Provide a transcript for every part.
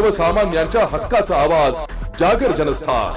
सर्वसामान्यांच्या हक्काचा आवाज जागर जनस्थान.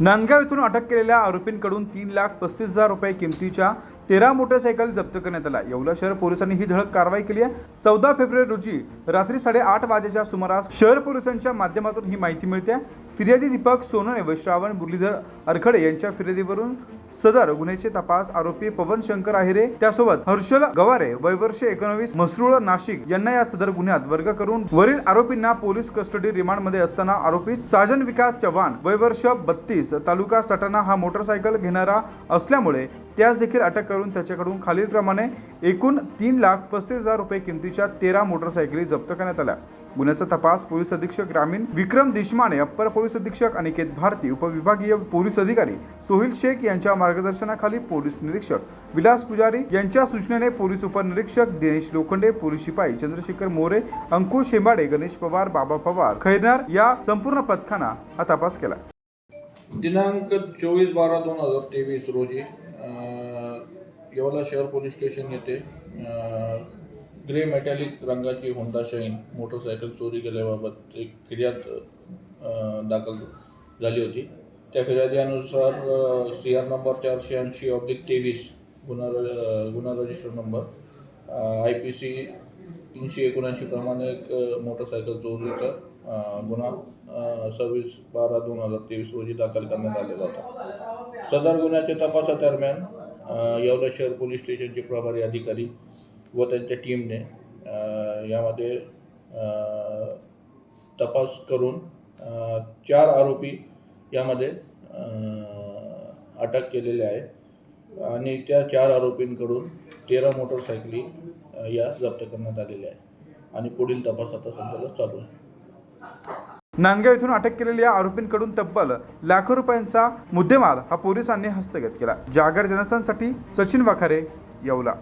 नांदगाव येथून अटक केलेल्या आरोपींकडून तीन लाख पस्तीस हजार रुपये किमतीच्या तेरा मोटरसायकल जप्त करण्यात आला. येवला शहर पोलिसांनी ही धडक कारवाई केली आहे. चौदा फेब्रुवारी रोजी रात्री साडेआठ वाजेच्या सुमारास शहर पोलिसांच्या माध्यमातून ही माहिती मिळते. फिर्यादी दीपक सोनने व श्रावण मुरलीधर अरखडे यांच्या फिर्यादीवरून सदर गुन्ह्याचे तपास आरोपी पवन शंकर आहिरे त्यासोबत हर्षल गवारे वय वर्ष एकोणवीस मसरूळ नाशिक यांना या सदर गुन्ह्यात वर्ग करून वरील आरोपींना पोलीस कस्टडी रिमांडमध्ये असताना आरोपी साजन विकास चव्हाण वय वर्ष बत्तीस तालुका सटाणा हा मोटरसायकल घेणारा असल्यामुळे त्यास देखील अटक करून त्याच्याकडून खालीलप्रमाणे एकूण तीन लाख पस्तीस हजार रुपये किमतीच्या तेरा मोटरसायकली जप्त करण्यात आल्या. गुन्ह्याचा तपास पोलीस अधीक्षक ग्रामीण विक्रम देशमाने अप्पर पोलीस अधीक्षक अनिकेत भारती उपविभागीय पोलीस अधिकारी सोहिल शेख यांच्या मार्गदर्शनाखाली पोलीस निरीक्षक विलास पुजारी यांच्या सूचनेने पोलीस उपनिरीक्षक दिनेश लोखंडे पोलीस शिपाई चंद्रशेखर मोरे अंकुश हेंबाडे गणेश पवार बाबा पवार खैरनार या संपूर्ण पथकानं हा तपास केला. दिनांक चोवीस बारा दोन हजार तेवीस रोजी येवला शहर पोलीस स्टेशन येथे ग्रे मेटॅलिक रंगाची होंडा शाईन मोटरसायकल चोरी केल्याबाबत एक फिर्याद दाखल झाली होती. त्या फिर्यादीनुसार सी आर नंबर चारशे ऐंशी ऑब्लिक तेवीस गुन्हा र- गुन्हा register number I P C तीनशे एकोणऐंशी प्रमाणे एक मोटरसायकल चोरीचा गुन्हा सव्वीस बारा दोन हजार तेवीस रोजी दाखल करण्यात आलेला होता. सदर गुन्ह्याच्या तपासादरम्यान येवला शहर पोलीस स्टेशनचे प्रभारी अधिकारी व त्यांच्या टीमने यामध्ये तपास करून चार आरोपी यामध्ये अटक केलेले आहे आणि त्या चार आरोपींकडून तेरा मोटरसायकली या जप्त करण्यात आलेल्या आहे आणि पुढील तपास आता सध्याला चालू आहे. नांदगाव येथून अटक केलेल्या आरोपींकडून तब्बल लाखो रुपयांचा मुद्देमाल हा पोलिसांनी हस्तगत केला. जागर जनस्थानसाठी सचिन वाखारे येवला.